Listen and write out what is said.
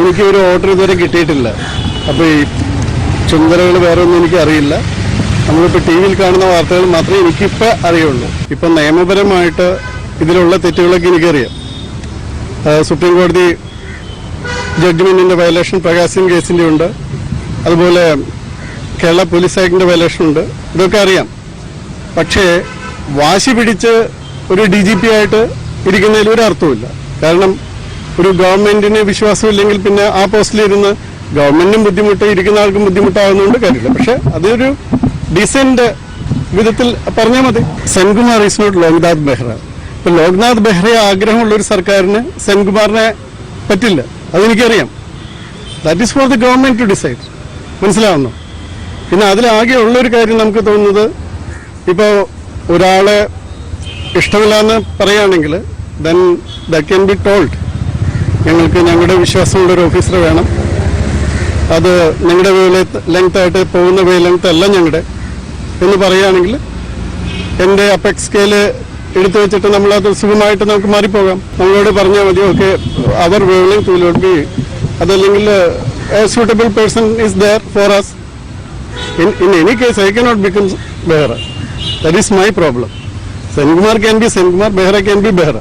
എനിക്ക് ഒരു ഓർഡർ ഇതുവരെ കിട്ടിയിട്ടില്ല. അപ്പോൾ ഈ ചുമതലകൾ വേറെ ഒന്നും എനിക്ക് അറിയില്ല നമ്മളിപ്പോൾ ടി വിയിൽ കാണുന്ന വാർത്തകൾ മാത്രമേ എനിക്കിപ്പോൾ അറിയുള്ളൂ. ഇപ്പം നിയമപരമായിട്ട് ഇതിലുള്ള തെറ്റുകളൊക്കെ എനിക്കറിയാം. സുപ്രീം കോടതി ജഡ്ജ്മെന്റിന്റെ വയലേഷൻ പ്രകാശ് കേസിന്റെ ഉണ്ട്. അതുപോലെ കേരള പോലീസ് ആക്ടിന്റെ വയലേഷൻ ഉണ്ട്. ഇതൊക്കെ അറിയാം. പക്ഷേ വാശി പിടിച്ച് ഒരു ഡി ജി പി ആയിട്ട് ഇരിക്കുന്നതിൽ ഒരു അർത്ഥവുമില്ല. കാരണം ഒരു ഗവൺമെന്റിന് വിശ്വാസമില്ലെങ്കിൽ പിന്നെ ആ പോസ്റ്റിലിരുന്ന് ഗവൺമെന്റിനും ബുദ്ധിമുട്ട് ഇരിക്കുന്ന ആൾക്കും ബുദ്ധിമുട്ടാകുന്നതുകൊണ്ട് കാര്യമില്ല. പക്ഷെ അതൊരു ഡീസന്റ് വിധത്തിൽ പറഞ്ഞാൽ മതി. Senkumar is not Loknath Behra. ഇപ്പൊ ലോക്നാഥ് ബെഹ്റയെ ആഗ്രഹമുള്ള ഒരു സർക്കാരിന് സെൻകുമാറിനെ പറ്റില്ല. അതെനിക്കറിയാം. That is for the government to decide മനസ്സിലാവുന്നു? പിന്നെ അതിലാകെ ഉള്ളൊരു കാര്യം നമുക്ക് തോന്നുന്നത് ഇപ്പോൾ ഒരാളെ ഇഷ്ടമില്ല എന്ന് പറയുകയാണെങ്കിൽ then that can be told ഞങ്ങൾക്ക് ഞങ്ങളുടെ വിശ്വാസമുള്ള ഒരു ഓഫീസർ വേണം. അത് ഞങ്ങളുടെ വേല ലെങ്ത് ആയിട്ട് പോകുന്ന വേ ലെങ്ത് അല്ല ഞങ്ങളുടെ. എന്ന് പറയുകയാണെങ്കിൽ എന്റെ അപ്പെക്സ് സ്കെയിൽ എടുത്തു വെച്ചിട്ട് നമ്മളത് സുഖമായിട്ട് നമുക്ക് മാറിപ്പോകാം. നമ്മളോട് പറഞ്ഞാൽ മതി ഓക്കെ അവർ വേവ് ലെങ്ത് വിൽ ബി അതല്ലെങ്കിൽ suitable person is there for us in in any case, I cannot become Behra. That is my problem Senkumar can be Senkumar Behra can be Behra.